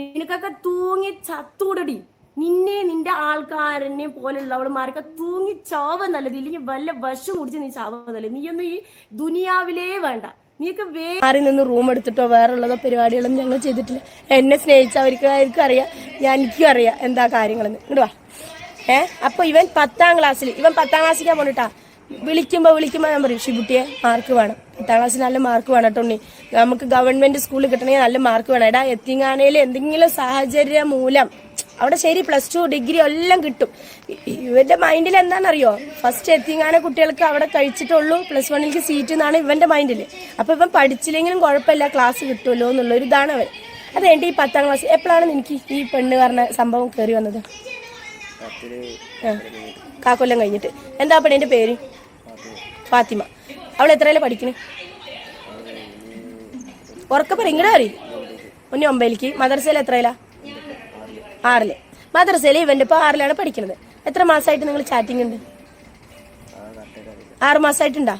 നിനക്കൊക്കെ തൂങ്ങി ചത്തൂടടി നിന്നെ നിന്റെ ആൾക്കാരനെ പോലുള്ളവളുമാരൊക്കെ തൂങ്ങി ചാവ നല്ലത് ഇല്ലെങ്കിൽ വല്ല വശം കുടിച്ച് നീ ചാവ നല്ലത് നീയൊന്നും ഈ ദുനിയാവിലേ വേണ്ട. നീക്ക് വേറെ നിന്ന് റൂം എടുത്തിട്ടോ വേറെ ഉള്ളതോ പരിപാടികളൊന്നും ഞങ്ങൾ ചെയ്തിട്ടില്ല. എന്നെ സ്നേഹിച്ചവർക്ക് അവർക്ക് അറിയാം. ഞാൻ എനിക്കും അറിയാം എന്താ കാര്യങ്ങളെന്ന്. ഇങ്ങോട്ട് വാ. ഏ? അപ്പൊ ഇവൻ പത്താം ക്ലാസ്സിൽ ഇവൻ പത്താം ക്ലാസ്സിലേക്കാ പോണിട്ടാ. വിളിക്കുമ്പോ വിളിക്കുമ്പോ ഞാൻ പറയും ഷിബുട്ടിയെ മാർക്ക് വേണം. പത്താം ക്ലാസ്സിൽ നല്ല മാർക്ക് വേണം കേട്ടോ ഉണ്ണി. നമുക്ക് ഗവൺമെന്റ് സ്കൂളിൽ കിട്ടണമെങ്കിൽ നല്ല മാർക്ക് വേണം. എടാ എത്തിങ്ങാനയിൽ എന്തെങ്കിലും സാഹചര്യ മൂലം അവിടെ ശരി പ്ലസ് ടു ഡിഗ്രി എല്ലാം കിട്ടും. ഇവന്റെ മൈൻഡിൽ എന്താണെന്നറിയോ? ഫസ്റ്റ് എത്തിങ്ങാന കുട്ടികൾക്ക് അവിടെ കഴിച്ചിട്ടുള്ളൂ. പ്ലസ് വണ്ണിലേക്ക് സീറ്റ് എന്നാണ് ഇവന്റെ മൈൻഡിൽ അപ്പോൾ ഇവൻ പഠിച്ചില്ലെങ്കിലും കുഴപ്പമില്ല ക്ലാസ് കിട്ടുമല്ലോ എന്നുള്ള ഒരു ഇതാണ് അവൻ. അത് കഴിഞ്ഞിട്ട് ഈ പത്താം ക്ലാസ് എപ്പോഴാണ് എനിക്ക് ഈ പെണ്ണ് പറഞ്ഞ സംഭവം കയറി വന്നത്? കാക്കൊല്ലം കഴിഞ്ഞിട്ട്. എന്താ പെണ്ണിന്റെ പേര്? ഫാത്തിമ. അവൾ എത്രയല്ലേ പഠിക്കണേ? ഉറക്കെ പറ ഇങ്ങടെ പറയും. ഒന്നി ഒമ്പതിലേക്ക്. മദർസയിൽ എത്രയിലാ? ആറിൽ. മദർസയിൽ ഇവന്റെ ഇപ്പൊ ആറിലാണ് പഠിക്കുന്നത് എത്ര മാസമായിട്ട് നിങ്ങൾ ചാറ്റിംഗ് ഉണ്ട്? ആറ് മാസമായിട്ടുണ്ടാ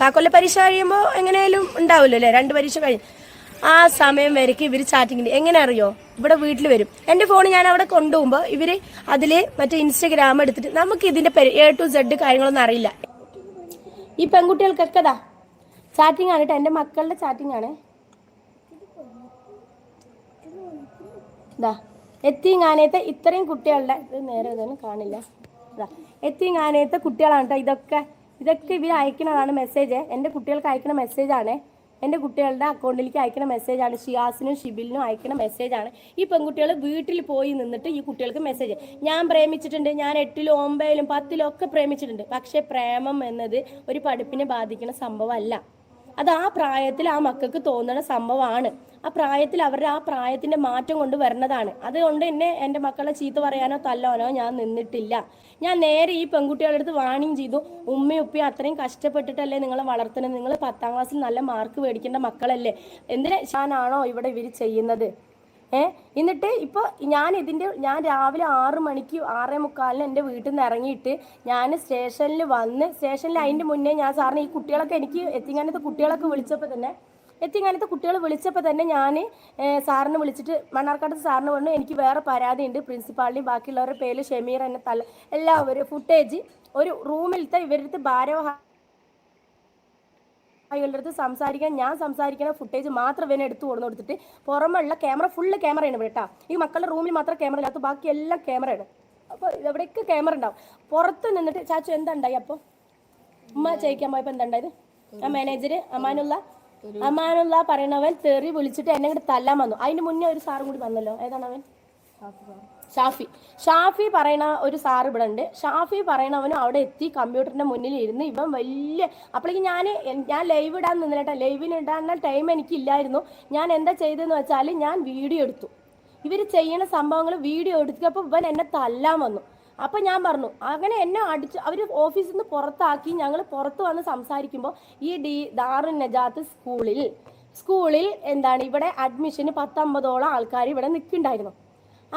കാക്കൊല്ല പരീക്ഷ കഴിയുമ്പോൾ എങ്ങനെയായാലും ഉണ്ടാവുമല്ലോ അല്ലേ? രണ്ട് പരീക്ഷ കഴിഞ്ഞ് ആ സമയം വരയ്ക്ക് ഇവർ ഉണ്ട് എങ്ങനെ അറിയോ? ഇവിടെ വീട്ടിൽ വരും. എന്റെ ഫോൺ ഞാൻ അവിടെ കൊണ്ടുപോകുമ്പോൾ ഇവർ അതിൽ മറ്റേ ഇൻസ്റ്റഗ്രാം എടുത്തിട്ട് നമുക്ക് ഇതിന്റെ എ ടു സെഡ് കാര്യങ്ങളൊന്നും അറിയില്ല. ഈ പെൺകുട്ടികൾക്കൊക്കെ ഇതാ. ചാറ്റിംഗ് ആണ് കേട്ടോ എന്റെ മക്കളുടെ ചാറ്റിംഗ് ആണ്. ഇതാ. ആനയത്തെ ഇത്രയും കുട്ടികളുടെ ഇത് നേരെ ഇതൊന്നും കാണില്ല. ഇതാ. ആനയത്തെ കുട്ടികളാണ് കേട്ടോ ഇതൊക്കെ ഇതൊക്കെ ഇവർ അയക്കുന്നതാണ് മെസ്സേജ് എന്റെ കുട്ടികൾക്ക് അയക്കുന്ന മെസ്സേജാണ് എന്റെ കുട്ടികളുടെ അക്കൗണ്ടിലേക്ക് അയക്കുന്ന മെസ്സേജാണ് ഷിയാസിനും ഷിബിലിനും അയക്കുന്ന മെസ്സേജാണ് ഈ പെൺകുട്ടികൾ വീട്ടിൽ പോയി നിന്നിട്ട് ഈ കുട്ടികൾക്ക് മെസ്സേജ് ഞാൻ പ്രേമിച്ചിട്ടുണ്ട്. ഞാൻ എട്ടിലും ഒമ്പതിലും പത്തിലും ഒക്കെ പ്രേമിച്ചിട്ടുണ്ട്. പക്ഷേ പ്രേമം എന്നത് ഒരു പഠിപ്പിനെ ബാധിക്കുന്ന സംഭവമല്ല. അത് ആ പ്രായത്തിൽ ആ മക്കൾക്ക് തോന്നുന്ന സംഭവമാണ്. ആ പ്രായത്തിൽ അവരുടെ ആ പ്രായത്തിന്റെ മാറ്റം കൊണ്ട് വരുന്നതാണ്. അതുകൊണ്ട് തന്നെ എന്റെ മക്കളെ ചീത്ത പറയാനോ തല്ലാനോ ഞാൻ നിന്നിട്ടില്ല. ഞാൻ നേരെ ഈ പെൺകുട്ടികളുടെ അടുത്ത് വാണിംഗ് ചെയ്തു. ഉമ്മയും ഉപ്പയും അത്രയും കഷ്ടപ്പെട്ടിട്ടല്ലേ നിങ്ങളെ വളർത്തുന്നത്? നിങ്ങൾ പത്താം ക്ലാസ്സിൽ നല്ല മാർക്ക് മേടിക്കേണ്ട മക്കളല്ലേ? എന്തിനാ ഞാനാണോ ഇവിടെ ഇവർ ചെയ്യുന്നത്? ഏ? എന്നിട്ട് ഇപ്പോൾ ഞാൻ ഇതിന്റെ ഞാൻ രാവിലെ ആറ് മണിക്ക് ആറേ മുക്കാലിന് എന്റെ വീട്ടിൽ നിന്ന് ഇറങ്ങിയിട്ട് ഞാൻ സ്റ്റേഷനിൽ വന്ന് സ്റ്റേഷനിൽ അതിന്റെ മുന്നേ ഞാൻ സാറിന് ഈ കുട്ടികളൊക്കെ എനിക്ക് എത്തിങ്ങാനത്തെ കുട്ടികളൊക്കെ വിളിച്ചപ്പോൾ തന്നെ എത്തിങ്ങാനത്തെ കുട്ടികൾ വിളിച്ചപ്പോൾ തന്നെ ഞാൻ സാറിനെ വിളിച്ചിട്ട് മണ്ണാർക്കാട്ട് സാറിന് പറഞ്ഞു എനിക്ക് വേറെ പരാതി ഉണ്ട് പ്രിൻസിപ്പാളിന്റെയും ബാക്കിയുള്ളവരുടെ പേര് ഷമീർ എന്നെ തല എല്ലാവരും ഫുട്ടേജ് ഒരു റൂമിലത്തെ ഇവരുടെ ഭാരവ അയാളുടെ അടുത്ത് സംസാരിക്കാൻ ഞാൻ സംസാരിക്കുന്ന ഫുട്ടേജ് മാത്രം ഇവനെ എടുത്തു കൊടുന്നു കൊടുത്തിട്ട് പുറമുള്ള ക്യാമറ ഫുള്ള് ക്യാമറയാണ് ഇവിടെ കേട്ടോ ഈ മക്കളുടെ റൂമിൽ മാത്രം ക്യാമറ ഇല്ലാത്ത ബാക്കി എല്ലാം ക്യാമറയാണ് അപ്പോൾ ഇവിടേക്ക് ക്യാമറ ഉണ്ടാവും. പുറത്ത് നിന്നിട്ട് ചാച്ചു എന്താ ഉണ്ടായി അപ്പോൾ ഉമ്മ ചെയ്യിക്കാൻ പോയപ്പോൾ എന്താ ആ മാനേജർ അമാനുള്ള. അമാനുള്ള പറയണവൻ തെറി വിളിച്ചിട്ട് എന്നെ കൂടെ തല്ലാൻ വന്നു. അതിന് മുന്നേ ഒരു സാറും കൂടി വന്നല്ലോ. ഏതാണ് അവൻ? ഷാഫി. ഷാഫി പറയണ ഒരു സാർ ഇവിടെ ഉണ്ട്. ഷാഫി പറയണവനും അവിടെ എത്തി കമ്പ്യൂട്ടറിന്റെ മുന്നിൽ ഇരുന്ന് ഇവൻ വലിയ അപ്പോഴേക്ക് ഞാൻ ഞാൻ ലൈവ് ഇടാൻ നിന്നിട്ടാ ലൈവിന് ഇടാനുള്ള ടൈം എനിക്കില്ലായിരുന്നു. ഞാൻ എന്താ ചെയ്തതെന്ന് വെച്ചാൽ ഞാൻ വീഡിയോ എടുത്തു. ഇവർ ചെയ്യുന്ന സംഭവങ്ങൾ വീഡിയോ എടുത്തപ്പോൾ ഇവൻ എന്നെ തല്ലാൻ വന്നു. അപ്പം ഞാൻ പറഞ്ഞു അങ്ങനെ എന്നെ അടിച്ച് അവർ ഓഫീസിൽ നിന്ന് പുറത്താക്കി ഞങ്ങൾ പുറത്ത് വന്ന് സംസാരിക്കുമ്പോൾ ഈ ഡി ദാറുൻ നജാത്ത് സ്കൂളിൽ സ്കൂളിൽ എന്താണ് ഇവിടെ അഡ്മിഷന് പത്തമ്പതോളം ആൾക്കാർ ഇവിടെ നിൽക്കുന്നുണ്ടായിരുന്നു.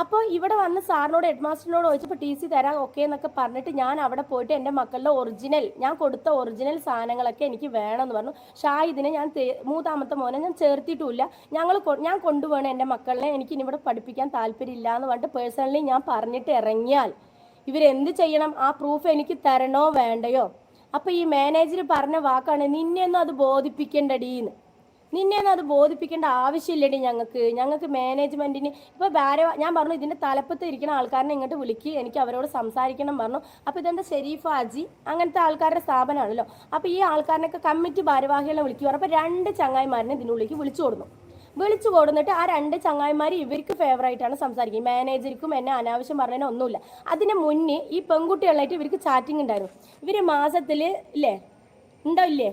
അപ്പോൾ ഇവിടെ വന്ന് സാറിനോട് ഹെഡ് മാസ്റ്ററിനോട് ചോദിച്ചപ്പോൾ ടി സി തരാം ഓക്കെ എന്നൊക്കെ പറഞ്ഞിട്ട് ഞാൻ അവിടെ പോയിട്ട് എന്റെ മക്കളുടെ ഒറിജിനൽ ഞാൻ കൊടുത്ത ഒറിജിനൽ സാധനങ്ങളൊക്കെ എനിക്ക് വേണമെന്ന് പറഞ്ഞു. ഷാഹിദിനെ ഞാൻ മൂന്നാമത്തെ മോനെ ഞാൻ ചേർത്തിട്ടുമില്ല. ഞങ്ങൾ ഞാൻ കൊണ്ടുപോകണം എന്റെ മക്കളെ എനിക്ക് ഇനി ഇവിടെ പഠിപ്പിക്കാൻ താല്പര്യമില്ല എന്ന് പറഞ്ഞിട്ട് പേഴ്സണലി ഞാൻ പറഞ്ഞിട്ട് ഇറങ്ങിയാൽ. ഇവരെന്ത് ചെയ്യണം? ആ പ്രൂഫ് എനിക്ക് തരണോ വേണ്ടയോ? അപ്പോൾ ഈ മാനേജർ പറഞ്ഞ വാക്കാണ് നിന്നെയൊന്നും അത് ബോധിപ്പിക്കേണ്ടടീന്ന്. നിന്നെയൊന്നും അത് ബോധിപ്പിക്കേണ്ട ആവശ്യമില്ലടി ഞങ്ങൾക്ക്. ഞങ്ങൾക്ക് മാനേജ്മെന്റിന് ഇപ്പോൾ ഭാര ഞാൻ പറഞ്ഞു ഇതിന്റെ തലപ്പത്ത് ഇരിക്കുന്ന ആൾക്കാരനെ ഇങ്ങോട്ട് വിളിക്ക് എനിക്ക് അവരോട് സംസാരിക്കണം പറഞ്ഞു. അപ്പോൾ ഇതെന്താ ഷെരീഫ് ഹാജി അങ്ങനത്തെ ആൾക്കാരുടെ സ്ഥാപനമാണല്ലോ. അപ്പോൾ ഈ ആൾക്കാരനൊക്കെ കമ്മിറ്റി ഭാരവാഹികളെ വിളിക്കുക അപ്പോൾ രണ്ട് ചങ്ങായിമാരനെ ഇതിനുള്ളിലേക്ക് വിളിച്ചു കൊടുന്നു. വിളിച്ചു കൊടുന്നിട്ട് ആ രണ്ട് ചങ്ങായിമാർ ഇവർക്ക് ഫേവറായിട്ടാണ് സംസാരിക്കുന്നത്. മാനേജർക്കും എന്നെ അനാവശ്യം പറഞ്ഞതിന് ഒന്നുമില്ല. അതിന് മുന്നേ ഈ പെൺകുട്ടികളായിട്ട് ഇവർക്ക് ചാറ്റിംഗ് ഉണ്ടായിരുന്നു. ഇവർ മാസത്തിൽ ഇല്ലേ? ഉണ്ടോ ഇല്ലേ?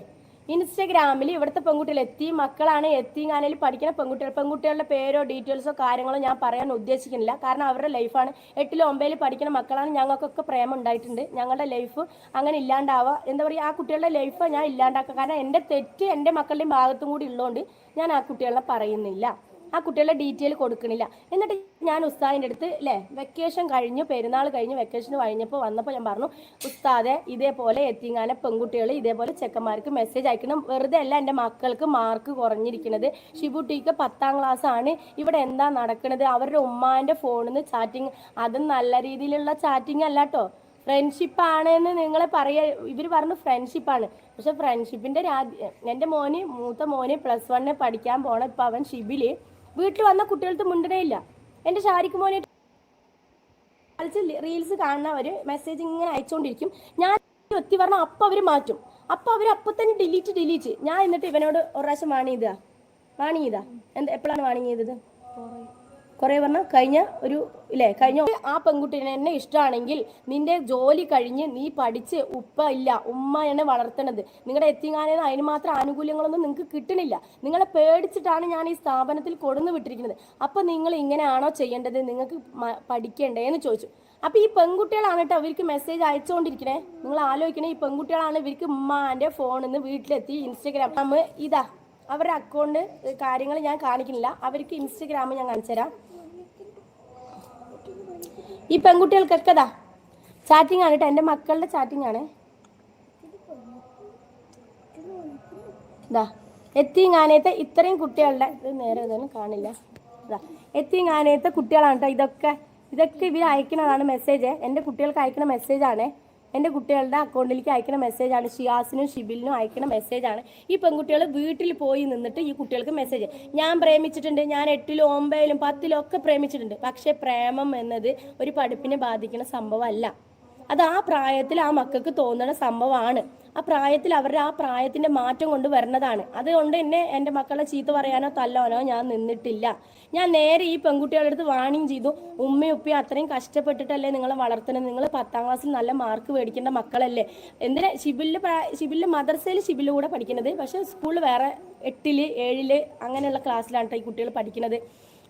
ഇൻസ്റ്റഗ്രാമിൽ ഇവിടുത്തെ പെൺകുട്ടികൾ എത്തി മക്കളാണ് എത്തിങ്ങാനയിൽ പഠിക്കുന്ന പെൺകുട്ടികൾ. പെൺകുട്ടികളുടെ പേരോ ഡീറ്റെയിൽസോ കാര്യങ്ങളോ ഞാൻ പറയാൻ ഉദ്ദേശിക്കുന്നില്ല. കാരണം അവരുടെ ലൈഫാണ് എട്ടിലും ഒമ്പതിൽ പഠിക്കുന്ന മക്കളാണ്. ഞങ്ങൾക്കൊക്കെ പ്രേമം ഉണ്ടായിട്ടുണ്ട്. ഞങ്ങളുടെ ലൈഫ് അങ്ങനെ ഇല്ലാണ്ടാവുക. എന്താ പറയുക ആ കുട്ടികളുടെ ലൈഫ് ഞാൻ ഇല്ലാണ്ടാക്കുക. കാരണം എന്റെ തെറ്റ് എന്റെ മക്കളുടെയും ഭാഗത്തും കൂടി ഉള്ളതുകൊണ്ട് ഞാൻ ആ കുട്ടികളെ പറയുന്നില്ല. ആ കുട്ടികളുടെ ഡീറ്റെയിൽ കൊടുക്കണില്ല. എന്നിട്ട് ഞാൻ ഉസ്താദിന്റെ അടുത്ത് അല്ലേ വെക്കേഷൻ കഴിഞ്ഞു പെരുന്നാൾ കഴിഞ്ഞ് വെക്കേഷൻ കഴിഞ്ഞപ്പോൾ വന്നപ്പോൾ ഞാൻ പറഞ്ഞു ഉസ്താദെ ഇതേപോലെ എത്തിങ്ങാനെ പെൺകുട്ടികൾ ഇതേപോലെ ചെക്കന്മാർക്ക് മെസ്സേജ് അയക്കണം. വെറുതെ അല്ല എന്റെ മക്കൾക്ക് മാർക്ക് കുറഞ്ഞിരിക്കുന്നത് ഷിബുട്ടിക്ക് പത്താം ക്ലാസ് ആണ്. ഇവിടെ എന്താ നടക്കുന്നത് അവരുടെ ഉമ്മാന്റെ ഫോണിൽ നിന്ന് ചാറ്റിങ് അതും നല്ല രീതിയിലുള്ള ചാറ്റിങ് അല്ല കേട്ടോ ഫ്രണ്ട്ഷിപ്പ് ആണെന്ന് നിങ്ങൾ പറയ ഇവർ പറഞ്ഞു ഫ്രണ്ട്ഷിപ്പാണ് പക്ഷെ ഫ്രണ്ട്ഷിപ്പിന്റെ രാജ്യ എന്റെ മോന് മൂത്ത മോന് പ്ലസ് വണ്ണിന് പഠിക്കാൻ പോണ ഇപ്പം അവൻ ഷിബിൽ വീട്ടിൽ വന്ന കുട്ടികൾക്ക് മുണ്ടനയില്ല എന്റെ ഷാരിക്ക് മോനെ കളിച്ച് റീൽസ് കാണുന്നവർ മെസ്സേജ് ഇങ്ങനെ അയച്ചുകൊണ്ടിരിക്കും ഞാൻ ഒത്തി പറഞ്ഞാൽ അപ്പം അവർ മാറ്റും. അപ്പം അവർ അപ്പം തന്നെ ഡിലീറ്റ് ഡിലീറ്റ് ഞാൻ എന്നിട്ട് ഇവനോട് ഒരു പ്രാവശ്യം വാണി വാണിയതാ വാണി ചെയ്താ എന്ത് എപ്പോഴാണ് വാണി ചെയ്തത്? കുറേ പറഞ്ഞ കഴിഞ്ഞ ഒരു ഇല്ലേ കഴിഞ്ഞ ആ പെൺകുട്ടീനെ എന്നെ ഇഷ്ടമാണെങ്കിൽ നിന്റെ ജോലി കഴിഞ്ഞ് നീ പഠിച്ച് ഉപ്പ ഇല്ല ഉമ്മയാണ് വളർത്തണത്. നിങ്ങളുടെ എത്തിങ്ങാനേന്ന് അതിന് മാത്രം ആനുകൂല്യങ്ങളൊന്നും നിങ്ങൾക്ക് കിട്ടണില്ല. നിങ്ങളെ പേടിച്ചിട്ടാണ് ഞാൻ ഈ സ്ഥാപനത്തിൽ കൊടുന്നു വിട്ടിരിക്കുന്നത്. അപ്പൊ നിങ്ങൾ ഇങ്ങനെയാണോ ചെയ്യേണ്ടത്? നിങ്ങൾക്ക് പഠിക്കണ്ടേ എന്ന് ചോദിച്ചു. അപ്പൊ ഈ പെൺകുട്ടികളാണ് കേട്ടോ അവർക്ക് മെസ്സേജ് അയച്ചുകൊണ്ടിരിക്കണേ നിങ്ങൾ ആലോചിക്കണേ ഈ പെൺകുട്ടികളാണ് ഇവർക്ക് ഉമ്മാന്റെ ഫോണിൽ നിന്ന് വീട്ടിലെത്തി ഇൻസ്റ്റഗ്രാം ഇതാ അവരുടെ അക്കൗണ്ട് കാര്യങ്ങൾ ഞാൻ കാണിക്കുന്നില്ല. അവർക്ക് ഇൻസ്റ്റഗ്രാം ഞാൻ കാണിച്ചു തരാം ഈ പെൺകുട്ടികൾക്കൊക്കെ അതാ ചാറ്റിംഗ് ആണ് കേട്ടോ. എന്റെ മക്കളുടെ ചാറ്റിംഗ് ആണ്. ഇതാ ആനയത്തെ ഇത്രയും കുട്ടികളുടെ ഇത് നേരെ ഇതൊന്നും കാണില്ല. ഇതാ ആനയത്തെ കുട്ടികളാണ് കേട്ടോ ഇതൊക്കെ. ഇതൊക്കെ ഇവർ അയക്കുന്നതാണ് മെസ്സേജ് എന്റെ കുട്ടികൾക്ക് അയക്കുന്ന മെസ്സേജാണ് എന്റെ കുട്ടികളുടെ അക്കൗണ്ടിലേക്ക് അയക്കുന്ന മെസ്സേജാണ്. ഷിയാസിനും ഷിബിലിനും അയക്കുന്ന മെസ്സേജാണ്. ഈ പെൺകുട്ടികൾ വീട്ടിൽ പോയി നിന്നിട്ട് ഈ കുട്ടികൾക്ക് മെസ്സേജ്. ഞാൻ പ്രേമിച്ചിട്ടുണ്ട്. ഞാൻ എട്ടിലും ഒമ്പതിലും പത്തിലും ഒക്കെ പ്രേമിച്ചിട്ടുണ്ട്. പക്ഷേ പ്രേമം എന്നത് ഒരു പഠിപ്പിനെ ബാധിക്കുന്ന സംഭവമല്ല. അത് ആ പ്രായത്തിൽ ആ മക്കൾക്ക് തോന്നുന്ന സംഭവമാണ്. ആ പ്രായത്തിൽ അവരുടെ ആ പ്രായത്തിന്റെ മാറ്റം കൊണ്ട് വരുന്നതാണ്. അതുകൊണ്ട് എന്നെ എന്റെ മക്കളെ ചീത്ത പറയാനോ തല്ലാനോ ഞാൻ നിന്നിട്ടില്ല. ഞാൻ നേരെ ഈ പെൺകുട്ടികളുടെ അടുത്ത് വാണിംഗ് ചെയ്തു. ഉമ്മയും ഉപ്പയും അത്രയും കഷ്ടപ്പെട്ടിട്ടല്ലേ നിങ്ങളെ വളർത്തുന്നത് നിങ്ങൾ പത്താം ക്ലാസ്സിൽ നല്ല മാർക്ക് മേടിക്കേണ്ട മക്കളല്ലേ? എന്തിനാ ഷിബിലിന്റെ ഷിബിലിന്റെ മദർസയിൽ ഷിബിലിൽ കൂടെ പഠിക്കുന്നത്? പക്ഷേ സ്കൂളിൽ വേറെ എട്ടിൽ ഏഴിൽ അങ്ങനെയുള്ള ക്ലാസ്സിലാണ് ഈ കുട്ടികൾ പഠിക്കുന്നത്.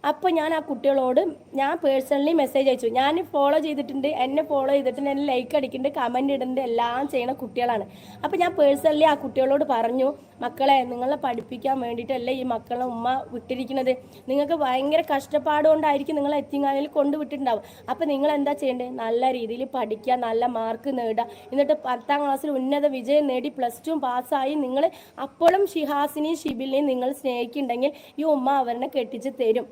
അപ്പോൾ ഞാൻ ആ കുട്ടികളോട് ഞാൻ പേഴ്സണലി മെസ്സേജ് അയച്ചു. ഞാൻ ഫോളോ ചെയ്തിട്ടുണ്ട് എന്നെ ഫോളോ ചെയ്തിട്ടുണ്ട് എന്നെ ലൈക്ക് അടിക്കുന്നുണ്ട് കമന്റ് ഇടുന്നുണ്ട് എല്ലാം ചെയ്യണ കുട്ടികളാണ്. അപ്പോൾ ഞാൻ പേഴ്സണലി ആ കുട്ടികളോട് പറഞ്ഞു മക്കളെ നിങ്ങളെ പഠിപ്പിക്കാൻ വേണ്ടിയിട്ടല്ലേ ഈ മക്കളെ ഉമ്മ വിട്ടിരിക്കുന്നത്? നിങ്ങൾക്ക് ഭയങ്കര കഷ്ടപ്പാട് കൊണ്ടായിരിക്കും നിങ്ങൾ എത്തിങ്ങാനിൽ കൊണ്ടുവിട്ടിട്ടുണ്ടാവും അപ്പോൾ നിങ്ങൾ എന്താ ചെയ്യേണ്ടത് നല്ല രീതിയിൽ പഠിക്കുക നല്ല മാർക്ക് നേടുക. എന്നിട്ട് പത്താം ക്ലാസ്സിൽ ഉന്നത വിജയം നേടി പ്ലസ് ടു പാസ്സായി നിങ്ങൾ അപ്പോഴും ഷിഹാസിനെയും ഷിബിലിനെയും നിങ്ങൾ സ്നേഹിക്കുന്നുണ്ടെങ്കിൽ ഈ ഉമ്മ അവരെ കെട്ടിച്ച് തരും.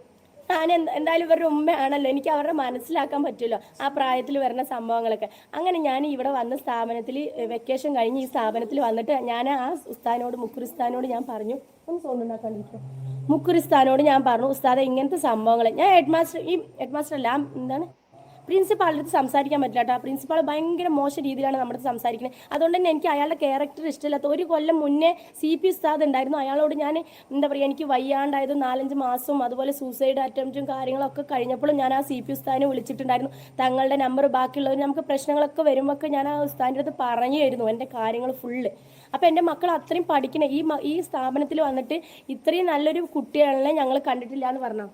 ഞാൻ എന്ത- എന്തായാലും ഇവരുടെ ഉമ്മയാണല്ലോ എനിക്ക് അവരുടെ മനസ്സിലാക്കാൻ പറ്റുമല്ലോ ആ പ്രായത്തിൽ വരുന്ന സംഭവങ്ങളൊക്കെ. അങ്ങനെ ഞാൻ ഇവിടെ വന്ന സ്ഥാപനത്തിൽ വെക്കേഷൻ കഴിഞ്ഞ് ഈ സ്ഥാപനത്തിൽ വന്നിട്ട് ഞാൻ ആ ഉസ്താനോട് മുക്കുറിസ്ഥാനോട് ഞാൻ പറഞ്ഞു. ഒന്ന് സൗണ്ട് ഉണ്ടാക്കാണ്ടിരിക്കും. മുക്കുറിസ്ഥാനോട് ഞാൻ പറഞ്ഞു ഉസ്താദെ ഇങ്ങനത്തെ സംഭവങ്ങൾ ഞാൻ ഹെഡ് മാസ്റ്റർ ഈ ഹെഡ് മാസ്റ്റർ അല്ല എന്താണ്? പ്രിൻസിപ്പാളിന്റെ അടുത്ത് സംസാരിക്കാൻ പറ്റില്ല കേട്ടോ. പ്രിൻസിപ്പാൾ ഭയങ്കര മോശം രീതിയിലാണ് നമ്മുടെ സംസാരിക്കുന്നത്. അതുകൊണ്ട് തന്നെ എനിക്ക് അയാളുടെ ക്യാരക്ടർ ഇഷ്ടമില്ലാത്ത ഒരു കൊല്ലം മുന്നേ സി പി ഉസ്താദ് ഉണ്ടായിരുന്നു. അയാളോട് ഞാൻ എന്താ പറയുക എനിക്ക് വയ്യാണ്ടായത് നാലഞ്ച് മാസവും അതുപോലെ സൂസൈഡ് അറ്റംപ്റ്റും കാര്യങ്ങളൊക്കെ കഴിഞ്ഞപ്പോഴും ഞാൻ ആ സി പി ഉസ്താദിനെ വിളിച്ചിട്ടുണ്ടായിരുന്നു. തങ്ങളുടെ നമ്പർ ബാക്കിയുള്ളവർ നമുക്ക് പ്രശ്നങ്ങളൊക്കെ വരുമ്പോൾ ഞാൻ ആ ഉസ്താദിന്റെ അടുത്ത് പറഞ്ഞായിരുന്നു എന്റെ കാര്യങ്ങൾ ഫുള്ള് അപ്പോൾ എന്റെ മക്കൾ അത്രയും പഠിക്കണേ ഈ ഈ സ്ഥാപനത്തിൽ വന്നിട്ട് ഇത്രയും നല്ലൊരു കുട്ടികളെ ഞങ്ങൾ കണ്ടിട്ടില്ല എന്ന് പറഞ്ഞു?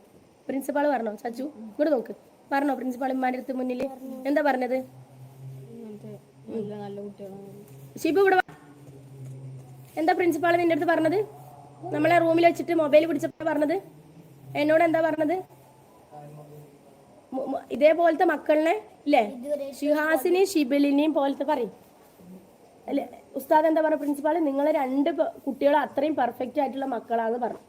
പ്രിൻസിപ്പാൾ പറഞ്ഞോ? ചച്ചു ഇങ്ങോട്ട് നോക്ക്. പറഞ്ഞോ പ്രിൻസിപ്പാൾ ഇമ്മാന്റെ അടുത്ത് മുന്നിൽ എന്താ പറഞ്ഞത്? ഷിബു ഇവിടെ. എന്താ പ്രിൻസിപ്പാൾ നിന്റെ അടുത്ത് പറഞ്ഞത്? നമ്മളെ റൂമിൽ വെച്ചിട്ട് മൊബൈൽ പിടിച്ചപ്പോൾ പറഞ്ഞത്? എന്നോട് എന്താ പറഞ്ഞത്? ഇതേപോലത്തെ മക്കളിനെ ഇല്ലേ? ഷിഹാസിനെയും ഷിബിലിനെയും പോലത്തെ പറയും. അല്ലെ? ഉസ്താദ് എന്താ പറഞ്ഞ പ്രിൻസിപ്പാൾ നിങ്ങളെ രണ്ട് കുട്ടികൾ അത്രയും പെർഫെക്റ്റ് ആയിട്ടുള്ള മക്കളാന്ന് പറഞ്ഞു.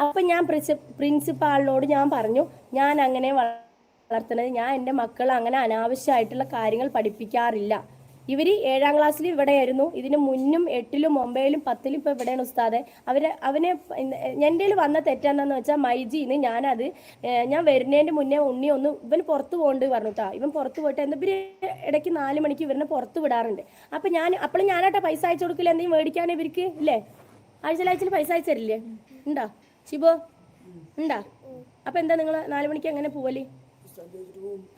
അപ്പൊ ഞാൻ പ്രിൻസി- പ്രിൻസിപ്പാളിനോട് ഞാൻ പറഞ്ഞു ഞാൻ അങ്ങനെ വളർത്തുന്നത്. ഞാൻ എന്റെ മക്കൾ അങ്ങനെ അനാവശ്യമായിട്ടുള്ള കാര്യങ്ങൾ പഠിപ്പിക്കാറില്ല. ഇവർ ഏഴാം ക്ലാസ്സിൽ ഇവിടെയായിരുന്നു. ഇതിന് മുന്നും എട്ടിലും ഒമ്പതിലും പത്തിലും ഇപ്പോൾ ഇവിടെയാണ് ഉസ്താദെ. അവർ അവനെ എന്റെ വന്ന തെറ്റെന്താന്ന് വെച്ചാൽ മൈജിന്ന് ഞാനത് ഞാൻ വരുന്നതിന്റെ മുന്നേ ഉണ്ണി ഒന്ന് ഇവൻ പുറത്ത് പോകണ്ട് പറഞ്ഞിട്ടാ ഇവൻ പുറത്ത് പോയിട്ട് എന്താ ഇവർ ഇടയ്ക്ക് നാല് മണിക്ക് ഇവരെ പുറത്ത് വിടാറുണ്ട്. അപ്പം ഞാൻ അപ്പോഴും ഞാനാട്ടാ പൈസ അയച്ചു കൊടുക്കില്ല എന്തെങ്കിലും മേടിക്കാൻ ഇവർക്ക് ഇല്ലേ? ആഴ്ചയിലാഴ്ചയിൽ പൈസ അയച്ചു തരില്ലേ? ഉണ്ടോ? ശിബോ ഉണ്ടാ? അപ്പം എന്താ നിങ്ങൾ നാല് മണിക്ക് എങ്ങനെ പോവൽ?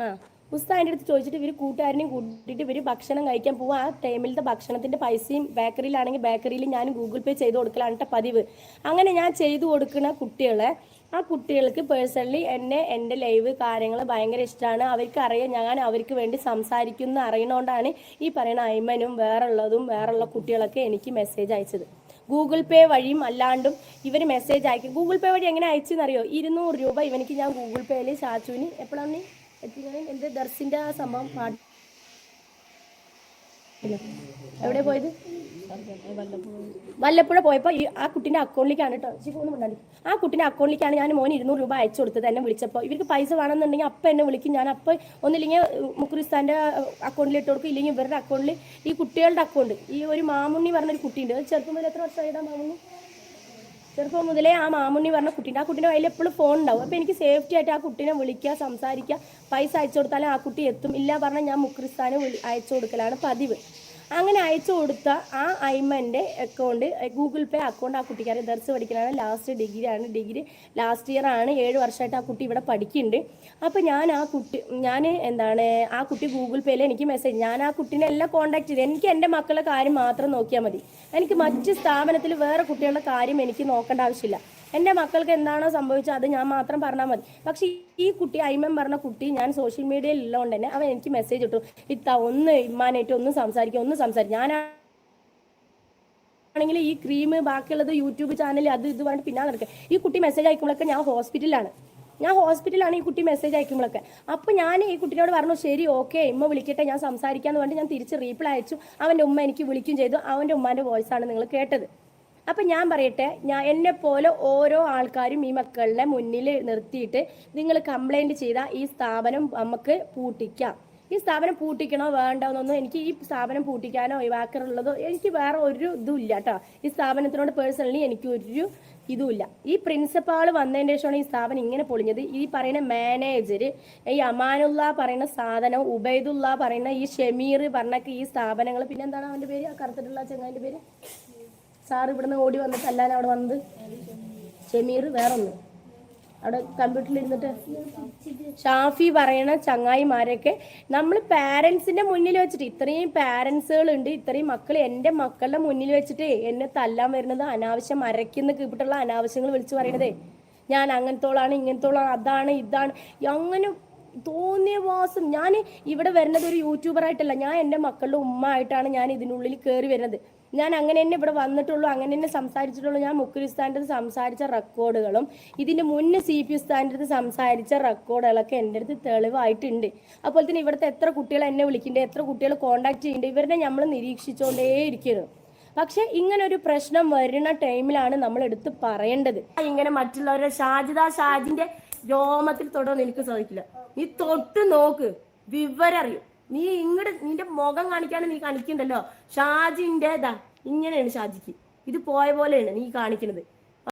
ആ. എന്റെ അടുത്ത് ചോദിച്ചിട്ട് ഇവർ കൂട്ടുകാരനെയും കൂട്ടിയിട്ട് ഇവർ ഭക്ഷണം കഴിക്കാൻ പോവാ. ആ ടൈമിലത്തെ ഭക്ഷണത്തിന്റെ പൈസയും ബേക്കറിയിലാണെങ്കിൽ ബേക്കറിയിൽ ഞാൻ ഗൂഗിൾ പേ ചെയ്ത് കൊടുക്കലാണ് പതിവ്. അങ്ങനെ ഞാൻ ചെയ്തു കൊടുക്കുന്ന കുട്ടികളെ ആ കുട്ടികൾക്ക് പേഴ്സണലി എന്നെ എന്റെ ലൈവ് കാര്യങ്ങൾ ഭയങ്കര ഇഷ്ടമാണ് അവർക്ക് അറിയാം ഞാൻ അവർക്ക് വേണ്ടി സംസാരിക്കുന്ന അറിയണോണ്ടാണ് ഈ പറയുന്ന അയ്മനും വേറുള്ളതും വേറുള്ള കുട്ടികളൊക്കെ എനിക്ക് മെസ്സേജ് അയച്ചത്. ഗൂഗിൾ പേ വഴിയും അല്ലാണ്ടും ഇവർ മെസ്സേജ് അയക്കും. ഗൂഗിൾ പേ വഴി എങ്ങനെ അയച്ചെന്നറിയോ? ഇരുന്നൂറ് രൂപ ഇവനിക്ക് ഞാൻ ഗൂഗിൾ പേയിൽ ചാച്ചുവിന് എപ്പോഴാണ് എന്റെ ദർസിന്റെ ആ സംഭവം എവിടെ പോയത്? വല്ലപ്പുഴ പോയപ്പോൾ ആ കുട്ടീന്റെ അക്കൗണ്ടിലേക്കാണ് കേട്ടോ ഒന്നും ഉണ്ടായി ആ കുട്ടീന്റെ അക്കൗണ്ടിലേക്കാണ് ഞാൻ മോൻ ഇരുന്നൂറ് രൂപ അയച്ചു കൊടുത്തത് എന്നെ വിളിച്ചപ്പോൾ ഇവർക്ക് പൈസ വേണമെന്നുണ്ടെങ്കിൽ അപ്പം എന്നെ വിളിക്കും. ഞാൻ അപ്പം ഒന്നില്ലെങ്കിൽ മുക്കുറിസ്ഥാന്റെ അക്കൗണ്ടിൽ ഇട്ട് കൊടുക്കും. ഇല്ലെങ്കിൽ ഇവരുടെ അക്കൗണ്ടിൽ ഈ കുട്ടികളുടെ അക്കൗണ്ട്. ഈ ഒരു മാമുണ്ണി പറഞ്ഞൊരു കുട്ടിയുണ്ട്. ചെറുപ്പം മുതൽ എത്ര വർഷമായിട്ടാ മാമുണ്ണി? ചെറുപ്പം മുതലേ ആ മാമുണ്ണി പറഞ്ഞ കുട്ടീന്റെ ആ കുട്ടീന്റെ കയ്യിൽ എപ്പോഴും ഫോൺ ഉണ്ടാവും. അപ്പോൾ എനിക്ക് സേഫ്റ്റി ആയിട്ട് ആ കുട്ടീനെ വിളിക്കുക സംസാരിക്കുക പൈസ അയച്ചു കൊടുത്താലും ആ കുട്ടി എത്തും. ഇല്ല പറഞ്ഞാൽ ഞാൻ മുക്രിസ്ഥാന് അയച്ചു കൊടുക്കലാണ് പതിവ്. അങ്ങനെ അയച്ചു കൊടുത്ത ആ ഐമന്റെ അക്കൗണ്ട് ഗൂഗിൾ പേ അക്കൗണ്ട് ആ കുട്ടിക്കാരെ ദർസ് പഠിക്കലാണ് ലാസ്റ്റ് ഡിഗ്രിയാണ്. ഡിഗ്രി ലാസ്റ്റ് ഇയർ ആണ്. ഏഴ് വർഷമായിട്ട് ആ കുട്ടി ഇവിടെ പഠിക്കുന്നുണ്ട്. അപ്പോൾ ഞാൻ ആ കുട്ടി ഞാൻ എന്താണ് ആ കുട്ടി ഗൂഗിൾ പേയിൽ എനിക്ക് മെസ്സേജ് ഞാൻ ആ കുട്ടീനെ എല്ലാം കോൺടാക്ട് ചെയ്ത്. എനിക്ക് എന്റെ മക്കളുടെ കാര്യം മാത്രം നോക്കിയാൽ മതി. എനിക്ക് മറ്റ് സ്ഥാപനത്തിൽ വേറെ കുട്ടികളുടെ കാര്യം എനിക്ക് നോക്കേണ്ട ആവശ്യമില്ല. എന്റെ മക്കൾക്ക് എന്താണോ സംഭവിച്ചത് അത് ഞാൻ മാത്രം പറഞ്ഞാൽ മതി. പക്ഷേ ഈ കുട്ടി ഐമൻ പറഞ്ഞ കുട്ടി ഞാൻ സോഷ്യൽ മീഡിയയിൽ ഉള്ളതുകൊണ്ട് തന്നെ അവൻ എനിക്ക് മെസ്സേജ് ഇട്ടു. ഇത്ത ഒന്ന് ഇമ്മാനായിട്ട് ഒന്ന് സംസാരിക്കുക ഒന്ന് സംസാരിക്കും. ഞാൻ ആണെങ്കിൽ ഈ ക്രീം ബാക്കിയുള്ളത് യൂട്യൂബ് ചാനൽ അത് ഇത് പറഞ്ഞിട്ട് പിന്നാലെ നടക്കുക ഈ കുട്ടി മെസ്സേജ് അയക്കുമ്പോഴൊക്കെ ഞാൻ ഹോസ്പിറ്റലിലാണ് ഞാൻ ഹോസ്പിറ്റലാണ് ഈ കുട്ടി മെസ്സേജ് അയക്കുമ്പോഴൊക്കെ അപ്പോൾ ഞാൻ ഈ കുട്ടിയോട് പറഞ്ഞു ശരി ഓക്കെ ഇമ്മ വിളിക്കട്ടെ ഞാൻ സംസാരിക്കാന്ന് പറഞ്ഞിട്ട് ഞാൻ തിരിച്ച് റീപ്ലൈ അയച്ചു. അവന്റെ ഉമ്മ എനിക്ക് വിളിക്കുകയും ചെയ്തു. അവന്റെ ഉമ്മാന്റെ ആണ് നിങ്ങൾ കേട്ടത്. അപ്പം ഞാൻ പറയട്ടെ ഞാൻ എന്നെ പോലെ ഓരോ ആൾക്കാരും ഈ മക്കളുടെ മുന്നിൽ നിർത്തിയിട്ട് നിങ്ങൾ കംപ്ലൈന്റ് ചെയ്താൽ ഈ സ്ഥാപനം നമുക്ക് പൂട്ടിക്കാം. ഈ സ്ഥാപനം പൂട്ടിക്കണോ വേണ്ടോ എന്നൊന്നും എനിക്ക് ഈ സ്ഥാപനം പൂട്ടിക്കാനോ ഒഴിവാക്കാനുള്ളതോ എനിക്ക് വേറെ ഒരു ഇതും ഇല്ല കേട്ടോ ഈ സ്ഥാപനത്തിനോട് പേഴ്സണലി എനിക്ക് ഒരു ഇതുമില്ല ഈ പ്രിൻസിപ്പാൾ വന്നതിന് ശേഷമാണ് ഈ സ്ഥാപനം ഇങ്ങനെ പൊളിഞ്ഞത്. ഈ പറയുന്ന മാനേജർ ഈ അമാനുള്ള പറയുന്ന സാധനം ഉബൈദുള്ള പറയുന്ന ഈ ഷമീർ പറഞ്ഞൊക്കെ ഈ സ്ഥാപനങ്ങൾ പിന്നെന്താണ് അവന്റെ പേര്? ആ കറുത്തിട്ടുള്ള ചങ്ങാന്റെ പേര്? സാർ ഇവിടുന്ന് ഓടി വന്നിട്ട് അല്ലാതെ അവിടെ വന്നത്? ഷമീർ വേറൊന്ന്. അവിടെ കമ്പ്യൂട്ടറിൽ ഇരുന്നിട്ട് ഷാഫി പറയണ ചങ്ങായിമാരൊക്കെ നമ്മൾ പാരൻസിന്റെ മുന്നിൽ വെച്ചിട്ട് ഇത്രയും പാരൻസുകൾ ഉണ്ട് ഇത്രയും മക്കൾ എന്റെ മക്കളുടെ മുന്നിൽ വെച്ചിട്ട് എന്നെ തല്ലാൻ വരുന്നത് അനാവശ്യം മരയ്ക്കുന്ന കീപ്പിട്ടുള്ള അനാവശ്യങ്ങൾ വിളിച്ചു പറയണതേ. ഞാൻ അങ്ങനത്തോളാണ് ഇങ്ങനത്തോളാണ് അതാണ് ഇതാണ്. അങ്ങനെ തോന്നിയ വാസം. ഞാൻ ഇവിടെ വരുന്നത് ഒരു യൂട്യൂബർ ആയിട്ടല്ല ഞാൻ എന്റെ മക്കളുടെ ഉമ്മ ആയിട്ടാണ് ഞാൻ ഇതിനുള്ളിൽ കയറി വരുന്നത്. ഞാൻ അങ്ങനെ തന്നെ ഇവിടെ വന്നിട്ടുള്ളൂ അങ്ങനെ തന്നെ സംസാരിച്ചിട്ടുള്ളൂ. ഞാൻ മുക്കുരിസ്ഥാന്റെ സംസാരിച്ച റെക്കോർഡുകളും ഇതിന് മുന്നേ സി പി സ്ഥാന്റെ സംസാരിച്ച റെക്കോർഡുകളൊക്കെ എന്റെ അടുത്ത് തെളിവായിട്ടുണ്ട്. അതുപോലെ തന്നെ ഇവിടുത്തെ എത്ര കുട്ടികൾ എന്നെ വിളിക്കുന്നുണ്ട് എത്ര കുട്ടികൾ കോൺടാക്ട് ചെയ്യുന്നുണ്ട് ഇവരുടെ നമ്മൾ നിരീക്ഷിച്ചുകൊണ്ടേ ഇരിക്കുന്നു പക്ഷെ ഇങ്ങനെ ഒരു പ്രശ്നം വരുന്ന ടൈമിലാണ് നമ്മൾ എടുത്ത് പറയേണ്ടത്. ഇങ്ങനെ മറ്റുള്ളവരുടെ ഷാജിദ ഷാജിന്റെ രോമത്തിൽ തൊടാൻ എനിക്ക് സാധിക്കില്ല. നീ തൊട്ട് നോക്ക് വിവരം അറിയും നീ ഇങ്ങോട്ട് നിന്റെ മുഖം കാണിക്കാനും നീ കാണിക്കണ്ടല്ലോ. ഷാജിന്റെ ഇതാ ഇങ്ങനെയാണ് ഷാജിക്ക്. ഇത് പോയ പോലെയാണ് നീ കാണിക്കുന്നത്